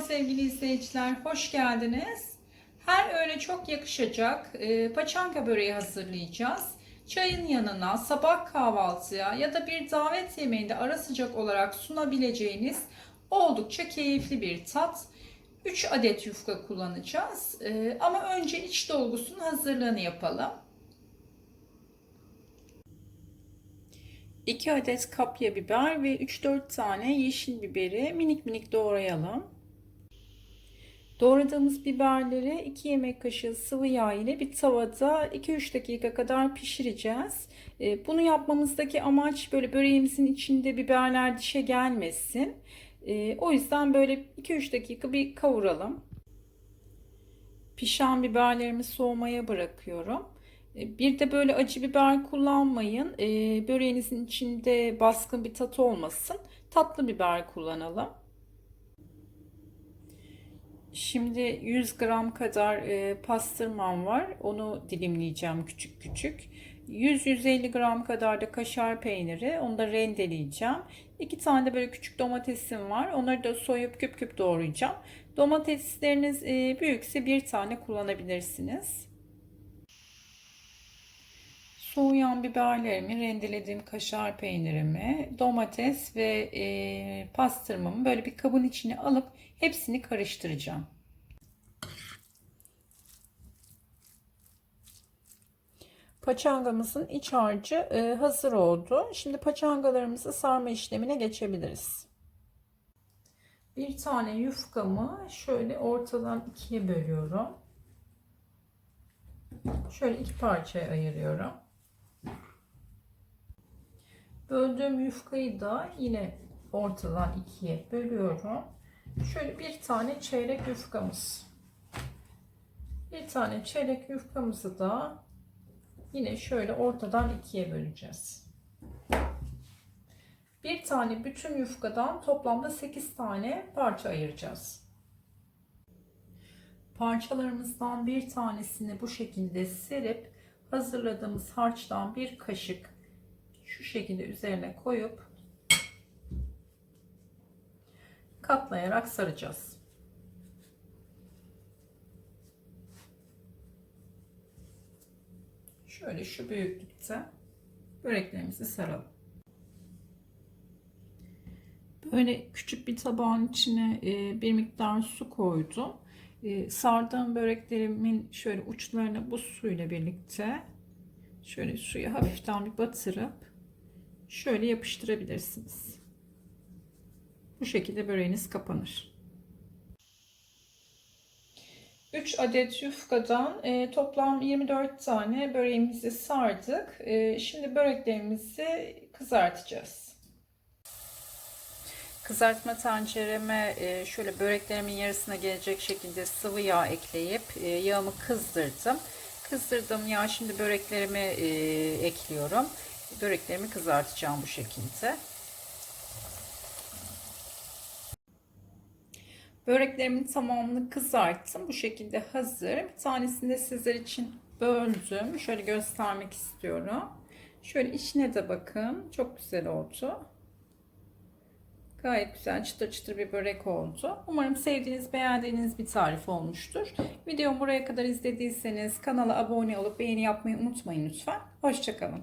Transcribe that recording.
sevgili izleyiciler, hoş geldiniz. Her öğle çok yakışacak e, paçanga böreği hazırlayacağız. Çayın yanına, sabah kahvaltıya ya da bir davet yemeğinde ara sıcak olarak sunabileceğiniz oldukça keyifli bir tat. 3 adet yufka kullanacağız. E, ama önce iç dolgusunun hazırlığını yapalım. 2 adet kapya biber ve 3-4 tane yeşil biberi minik minik doğrayalım. Doğradığımız biberleri 2 yemek kaşığı sıvı yağ ile bir tavada 2-3 dakika kadar pişireceğiz. Ee, bunu yapmamızdaki amaç böyle böreğimizin içinde biberler dişe gelmesin. Ee, o yüzden böyle 2-3 dakika bir kavuralım. Pişen biberlerimi soğumaya bırakıyorum. Ee, bir de böyle acı biber kullanmayın. Böreğinizin içinde baskın bir tat olmasın. Tatlı biber kullanalım. Şimdi 100 gram kadar e, pastırmam var. Onu dilimleyeceğim küçük küçük. 100-150 gram kadar da kaşar peyniri. Onu da rendeleyeceğim. İki tane de böyle küçük domatesim var. Onları da soyup küp küp doğrayacağım. Domatesleriniz e, büyükse bir tane kullanabilirsiniz. Soğuyan biberlerimi, rendelediğim kaşar peynirimi, domates ve e, pastırmamı böyle bir kabın içine alıp hepsini karıştıracağım. Paçangamızın iç harcı e, hazır oldu. Şimdi paçangalarımızı sarma işlemine geçebiliriz. Bir tane yufkamı şöyle ortadan ikiye bölüyorum. Şöyle iki parçaya ayırıyorum. Böldüğüm yufkayı da yine ortadan ikiye bölüyorum. Şöyle bir tane çeyrek yufkamız. Bir tane çeyrek yufkamızı da yine şöyle ortadan ikiye böleceğiz. Bir tane bütün yufkadan toplamda 8 tane parça ayıracağız. Parçalarımızdan bir tanesini bu şekilde serip hazırladığımız harçtan bir kaşık şu şekilde üzerine koyup katlayarak saracağız. Şöyle şu büyüklükte böreklerimizi saralım. Böyle küçük bir tabağın içine e, bir miktar su koydum. E, sardığım böreklerimin şöyle uçlarına bu suyla birlikte şöyle suya hafiften bir batırıp şöyle yapıştırabilirsiniz. Bu şekilde böreğiniz kapanır. 3 adet yufkadan e, toplam 24 tane böreğimizi sardık. E, şimdi böreklerimizi kızartacağız. Kızartma tencereme e, şöyle böreklerimin yarısına gelecek şekilde sıvı yağ ekleyip e, yağımı kızdırdım. Kızdırdığım yağ şimdi böreklerimi e, ekliyorum. Böreklerimi kızartacağım bu şekilde. Böreklerimin tamamını kızarttım. Bu şekilde hazır. Bir tanesini de sizler için böldüm. Şöyle göstermek istiyorum. Şöyle içine de bakın. Çok güzel oldu. Gayet güzel çıtır çıtır bir börek oldu. Umarım sevdiğiniz, beğendiğiniz bir tarif olmuştur. Videomu buraya kadar izlediyseniz kanala abone olup beğeni yapmayı unutmayın lütfen. Hoşçakalın.